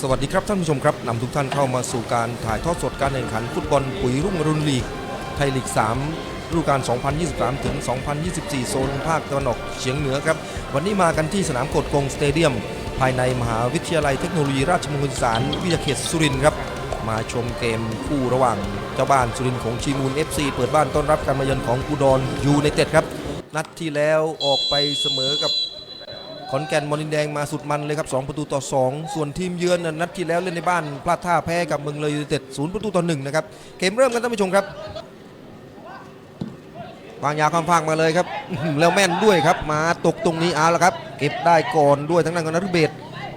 สวัสดีครับท่านผู้ชมครับนำทุกท่านเข้ามาสู่การถ่ายทอดสดการแข่งขันฟุตบอลปุ๋ยรุ่งรุณลีก ไทยลีก 3 ฤดูกาล 2023 ถึง 2024 โซนภาคตะวันออกเฉียงเหนือครับ วันนี้มากันที่สนามกดกงสเตเดียม ภายในมหาวิทยาลัยเทคโนโลยีราชมงคลสารวิทยาเขตสุรินทร์ครับ มาชมเกมคู่ระหว่างเจ้าบ้านสุรินทร์ของชีมูล FC เปิดบ้านต้อนรับการมาเยือนของอุดรยูไนเต็ดครับ นัดที่แล้วออกไปเสมอกับ ขอนแก่นมอนินแดงมาสุดมันเลยครับ 2 ประตูต่อ 2 ส่วนทีมเยือนนัดที่แล้วเล่นในบ้านพลาดท่าแพ้กับเมืองเลยยูไนเต็ด0ประตูต่อ1นะครับ เกมเริ่มกันท่านผู้ชมครับวางยาความฟากมาเลยครับ แล้วแม่นด้วยครับ มาตกตรงนี้เอาละครับ เก็บได้ก่อนด้วยทั้งนั้นของนรุเบศ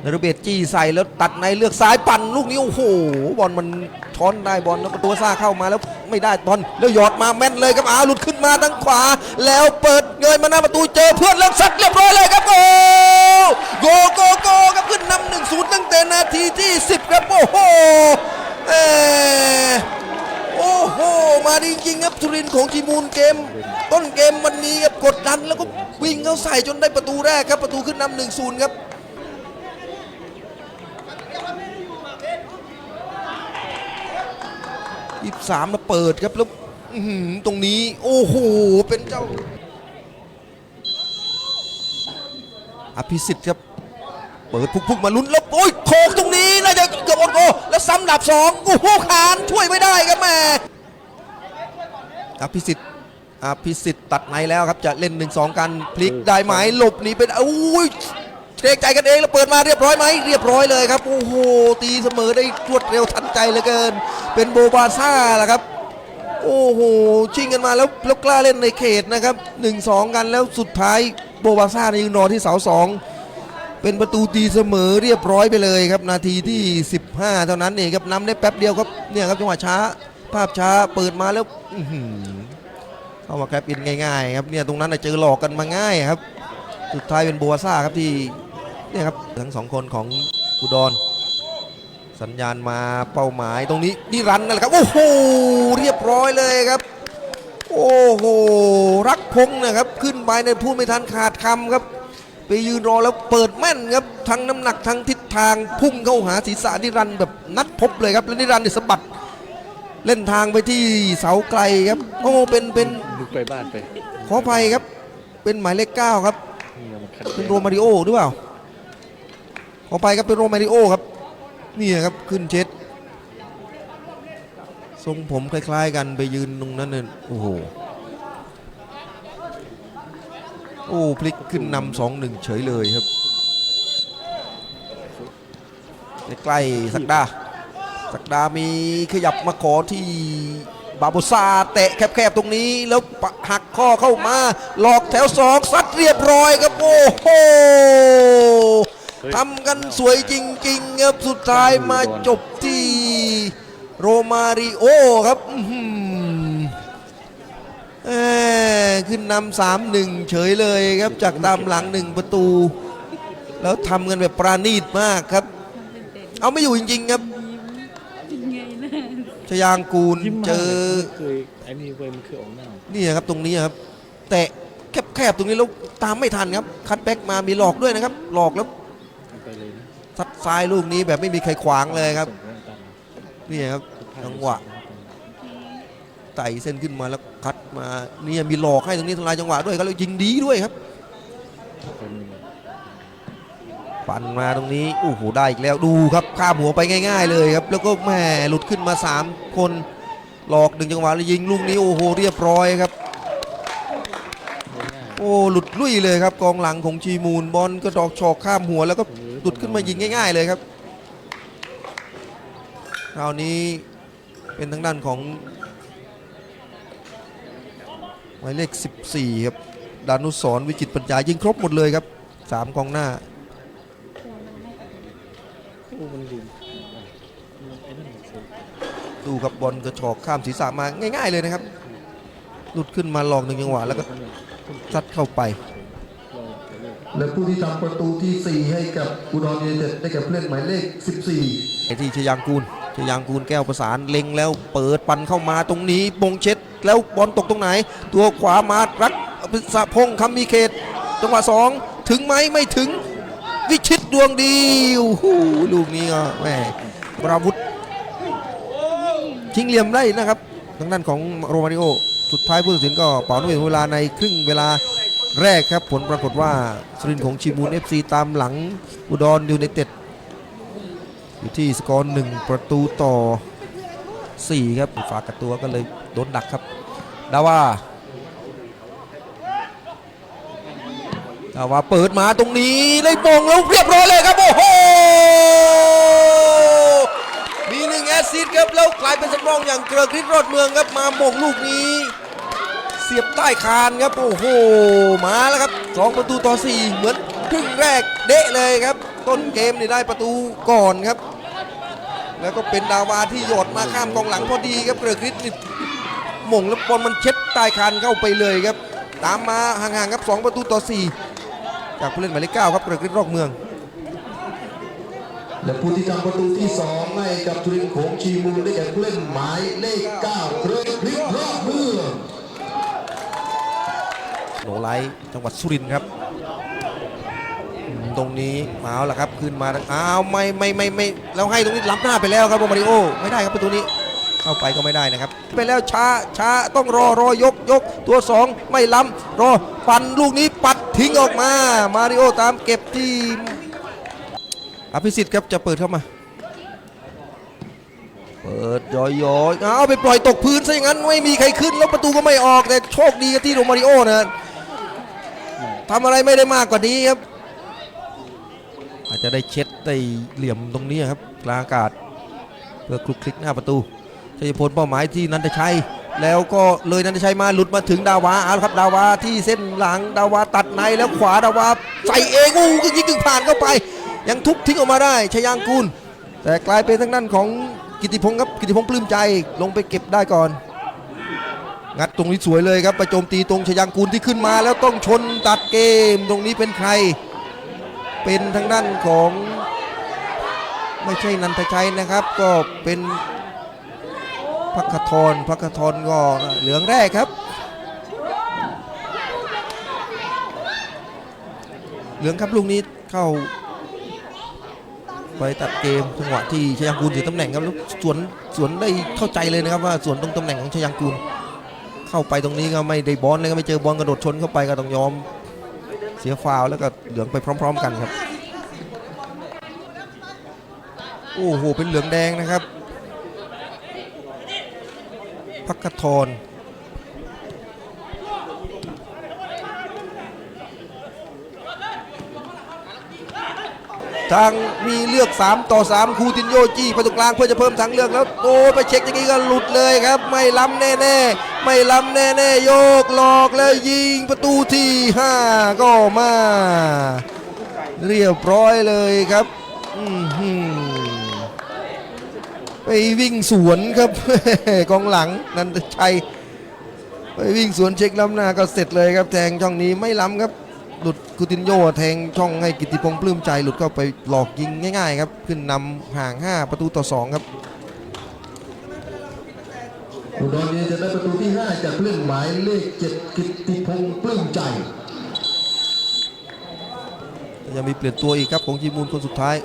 นรุเบศจี้ใส่แล้วตัดในเลือกซ้ายปั่นลูกนี้โอ้โหบอลมันช้อนได้บอลแล้วก็ตัวซ่าเข้ามาแล้วไม่ได้บอลแล้วหยอดมาแม่นเลยครับอาหลุดขึ้นมาทางขวา แล้วเปิดเงยมาหน้าประตูเจอเพื่อนแล้วซัดเรียบร้อยเลยครับ ทีที่ 10 ครับ โอ้โหเออโอ้โห มาดีจริงครับสุรินของจีมูลเกม ต้นเกมวันนี้ครับกดดันแล้วก็วิ่งเข้าใส่จนได้ประตูแรกครับ ประตูขึ้นนำหนึ่งศูนย์ครับยี่สามมาเปิดครับแล้วหือตรงนี้ โอ้โห เป็นเจ้า อภิสิทธิ์ครับ เปิดพุกๆมาลุ้นแล้วโอ้ยโขกตรงนี้น่าจะเกือบอดโกแล้วซ้ำดับสองโอ้โหขานช่วยไม่ได้ครับแม่อภิสิทธิ์อภิสิทธิ์ตัดในแล้วครับจะเล่น 1 2 กันพลิกได้ไหมหลบหนีเป็นอุ้ยเกรงใจกันเองแล้วเปิดมาเรียบร้อยไหมเรียบร้อยเลยครับโอ้โหตีเสมอได้รวดเร็วทันใจเหลือเกิน เป็นโบบาซ่าแหละครับโอ้โหชิงกันมาแล้วแล้วกล้าเล่นในเขตนะครับ 1-2 กันแล้วสุดท้ายโบบาซ่าในยืนรอที่เสาสอง เป็นประตูตีเสมอเรียบร้อยไปเลยครับ นาทีที่ 15 เท่านั้นเองครับนำได้แป๊บเดียวครับเนี่ยครับจังหวะช้า ภาพช้าเปิดมาแล้วอื้อหือเข้ามาแคปอินง่ายๆครับเนี่ยตรงนั้นน่ะเจอหลอกกันมาง่ายครับ สุดท้ายเป็นบัวซ่าครับที่เนี่ยครับทั้งสองคนของอุดร สัญญาณมาเป้าหมายตรงนี้นี่รันนั่นแหละครับโอ้โหเรียบร้อยเลยครับ โอ้โหรักพงษ์นะครับขึ้นไปในพูดไม่ทันขาดคำครับ ไปยืนรอแล้วเปิดแม่นครับทั้งน้ำหนักทั้งทิศทางพุ่งเข้าหาศีรษะนิรันดร์แบบนัดพบเลยครับแล้วนิรันดร์เนี่ยสะบัดเล่นทางไปที่เสาไกลครับโอ้เป็นเป็นลุกไปบ้านไปขออภัยครับ เป็นหมายเลขเก้าครับนี่เอามาคัดเป็นโรมาริโอหรือเปล่าขอไปครับเป็นโรมาริโอครับนี่ครับขึ้นเช็ดทรงผมคล้าย ๆ กันไปยืนตรงนั้นเนี่ยโอ้โห โอ้พลิกขึ้นนำสองหนึ่งเฉยเลยครับใกล้ๆสักดาสักดามีขยับมาขอที่บาโบซาเตะแคบๆตรงนี้แล้วหักข้อเข้ามาหลอกแถวสองซัดเรียบร้อยครับโอ้โหทำกันสวยจริงๆครับสุดท้ายมาจบที่โรมาริโอครับ ขึ้นนำสามหนึ่งเฉยเลยครับจากตามหลังหนึ่งประตู แล้วทำกันแบบปราณีตมากครับ เอาไม่อยู่จริง ๆ ครับเป็นไงนะชยางกูลยิ้มมาเจอเคยอันนี้เว้ยมันคือออกหน้านี่ครับตรงนี้ครับ แตะแคบๆตรงนี้แล้วตามไม่ทันครับ คัดแบ็กมามีหลอกด้วยนะครับ หลอกแล้วเอาไปเลยนะซัดซ้ายลูกนี้แบบไม่มีใครขวางเลยครับส่งแว่นตานี่ครับจังหวะ ไต่เส้นขึ้นมาแล้วคัดมาเนี่ยมีหลอกให้ตรงนี้ทำลายจังหวะด้วยครับแล้วยิงดีด้วยครับปั่นมาตรงนี้โอ้โหได้อีกแล้วดูครับข้ามหัวไปง่าย ๆ เลยครับ แล้วก็แหม่หลุดขึ้นมา 3 คนหลอกหนึ่งจังหวะแล้วยิงลูกนี้โอ้โหเรียบร้อยครับ โอ้หลุดลุยเลยครับ กองหลังของชีมูลบอลก็ดอกชอกข้ามหัวแล้วก็หลุดขึ้นมายิงง่าย ๆ เลยครับคราวนี้เป็นทางด้านของ หมายเลข 14 ครับ ดานุสรณ์วิจิตรปัญญายิงครบหมดเลยครับสามกองหน้าโอ้มันลืมไอ้นั่นมันเสียดูครับบอลกระชอกข้ามศีรษะมาง่าย ๆเลยนะครับ หลุดขึ้นมาหลอกหนึ่งจังหวะแล้วก็ซัดเข้าไปลองไปเลยและผู้ที่ทำประตูที่ 4 ให้กับอุดรยูไนเต็ดได้แก่ผู้เล่นหมายเลข 14ไอ้ที่ชยางกูลชยางกูลแก้วประสานเล็งแล้วเปิดปันเข้ามาตรงนี้บงเช็ด แล้วบอลตกตรงไหน ตัวขวามารักสะพงคำมีเขต จังหวะสองถึงไหมไม่ถึง วิชิตดวงดีโอ้โหลูกนี้ก็แหม่บราวุธชิงเหลี่ยมได้นะครับทางด้านของโรมาริโอสุดท้ายผู้ตัดสินก็เป่านกหวีดเวลาในครึ่งเวลาแรกครับ ผลปรากฏว่าสรินของชีมูล FC ตามหลังอุดรยูไนเต็ดอยู่ที่สกอร์หนึ่งประตูต่อ 4 ครับฝากกับตัวก็เลยโดนดักครับดาว่าดาว่าเปิดมาตรงนี้ได้มงแล้วเรียบร้อยเลยครับโอ้โหมีหนึ่งแอซิสต์ครับแล้วกลายเป็นสำรองอย่างเกริกฤทธิ์รอดเมืองครับมาหมงลูกนี้ เสียบใต้คานครับโอ้โหมาแล้วครับ2ประตูต่อ4เหมือนครึ่งแรกเดะเลยครับ ต้นเกมนี่ได้ประตูก่อนครับ แล้วก็เป็นดาวาที่โยดมาข้ามกองหลังพอดีครับเกริกฤทธิ์นี่หม่งแล้วบอลมันเช็ดใต้คานเข้าไปเลยครับ ตามมาห่างๆครับ 2 ประตูต่อ 4 จากผู้เล่นหมายเลข9ครับเกริกฤทธิ์รอกเมือง และผู้ที่ทำประตูที่สองให้กับสุรินทร์โขงชีมูลได้แก่ผู้เล่นหมายเลขเก้าเกรกฤทธิ์รอบเมืองโหนไลท์จังหวัดสุรินทร์ครับอืม ตรงนี้เมาแล้วครับขึ้นมาอ้าวไม่ไม่ไม่ไม่แล้วให้ตรงนี้ล้ำหน้าไปแล้วครับโรมาริโอไม่ได้ครับประตูนี้เข้าไปก็ไม่ได้นะครับ ไปแล้วช้าช้าต้องรอรอยกยกตัวสองไม่ล้ำรอฟันลูกนี้ปัดทิ้งออกมา มาริโอตามเก็บที่อภิสิทธิ์ครับจะเปิดเข้ามา เปิดย้อยๆเอาไปปล่อยตกพื้นซะอย่างนั้นไม่มีใครขึ้นแล้วประตูก็ไม่ออกแต่โชคดีที่โรมาริโอนะทำอะไรไม่ได้มากกว่านี้ครับ จจะได้เช็ดได้เหลี่ยมตรงนี้ครับกลางอากาศ เพื่อคลุกคลิกหน้าประตูชัยพลเป้าหมายที่นันทชัยแล้วก็เลยนันทชัยมาหลุดมาถึงดาวาเอาครับดาวาที่เส้นหลังดาวาตัดในแล้วขวาดาวาใส่เองอู้กึ่งยิงกึ่งผ่านเข้าไป ยังทุบทิ้งออกมาได้ชยางกูล แต่กลายเป็นทางด้านของกิติพงศ์ครับกิติพงศ์ปลื้มใจลงไปเก็บได้ก่อนงัดตรงนี้สวยเลยครับไปโจมตีตรงชยางกูลที่ขึ้นมาแล้วต้องชนตัดเกม ตรงนี้เป็นใคร เป็นทางด้านของไม่ใช่นันทชัยนะครับ ก็เป็นพักทรพักทรก็เหลืองแรกครับ เหลืองครับลูกนี้เข้า ไปตัดเกมจังหวะที่ชยังกูลเสียตำแหน่งครับแล้วสวนสวนได้เข้าใจเลยนะครับว่าสวนตรงตำแหน่งของชยังกูลเข้าไปตรงนี้ก็ไม่ได้บอลเลยก็ไม่เจอบอลกระโดดชนเข้าไปก็ต้องยอม เสียฟาวแล้วก็เหลืองไปพร้อม ๆ กันครับ โอ้โห เป็นเหลืองแดงนะครับ พักทร ทางมีเลือก 3 ต่อ 3 คูตินโยจี้ไปตรงกลางเพื่อจะเพิ่มทางเลือกแล้วโอ้ไปเช็คอย่างนี้ก็หลุดเลยครับ ไม่ล้ำแน่ๆ ไม่ล้ำแน่ๆ โยกหลอกแล้วยิงประตูที่ 5 ก็มา เรียบร้อยเลยครับไปวิ่งสวนครับกองหลังนันทชัย ไปวิ่งสวนเช็คล้ำหน้าก็เสร็จเลยครับแทงช่องนี้ไม่ล้ำครับ หลุดคูตินโยแทงช่องให้กิติพงษ์ปลื้มใจหลุดเข้าไปหลอกยิงง่ายๆครับขึ้นนำห่าง 5 ประตูต่อ 2 ครับอุดรธานีจะได้ประตูที่ห้าจากผู้เล่นหมายเลขเจ็ดกิตติพงษ์ปลื้มใจยังมีเปลี่ยนตัวอีกครับของจีมูลคนสุดท้าย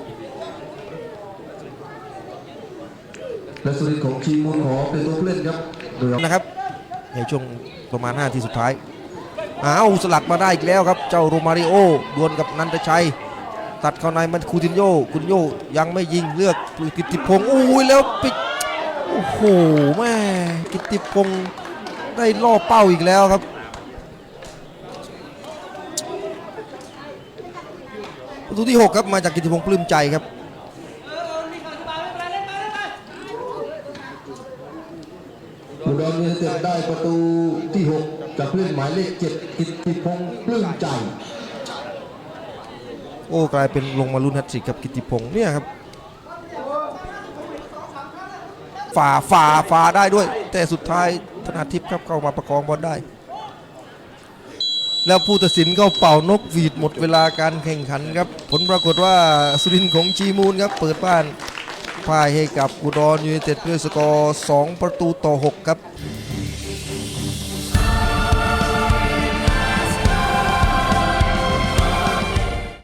และสุรินทร์ของชีมูลขอเป็นตัวผู้เล่นครับโดยนะครับในช่วงประมาณ5ทีสุดท้าย อ้าวสลัดมาได้อีกแล้วครับ เจ้าโรมาริโอดวลกับนันทชัย ตัดเข้าในมันคูตินโยคูตินโยยังไม่ยิงเลือกกิตติพงศ์อุ้ยแล้วปิดโอ้โหแม่กิตติพงศ์ได้ล่อเป้าอีกแล้วครับประตูที่ 6 ครับ มาจากกิตติพงศ์ปลื้มใจครับ อุดรธานีจะได้ประตูที่ห กจากผู้เล่นหมายเลขเจ็ดกิตติพงษ์ปลื้มใจ โอ้กลายเป็นลงมาลุ้นแฮตทริกกับกิติพงศ์เนี่ยครับฝ่าฝ่าฝ่าได้ด้วย แต่สุดท้ายธนาทิพย์ครับเข้ามาประคองบอลได้ แล้วผู้ตัดสินก็เป่านกหวีดหมดเวลาการแข่งขันครับ ผลปรากฏว่าสุรินทร์ของจีมูลครับ เปิดบ้านพ่ายให้กับอุดรยูไนเต็ดด้วยสกอร์ 2 ประตูต่อ 6 ครับ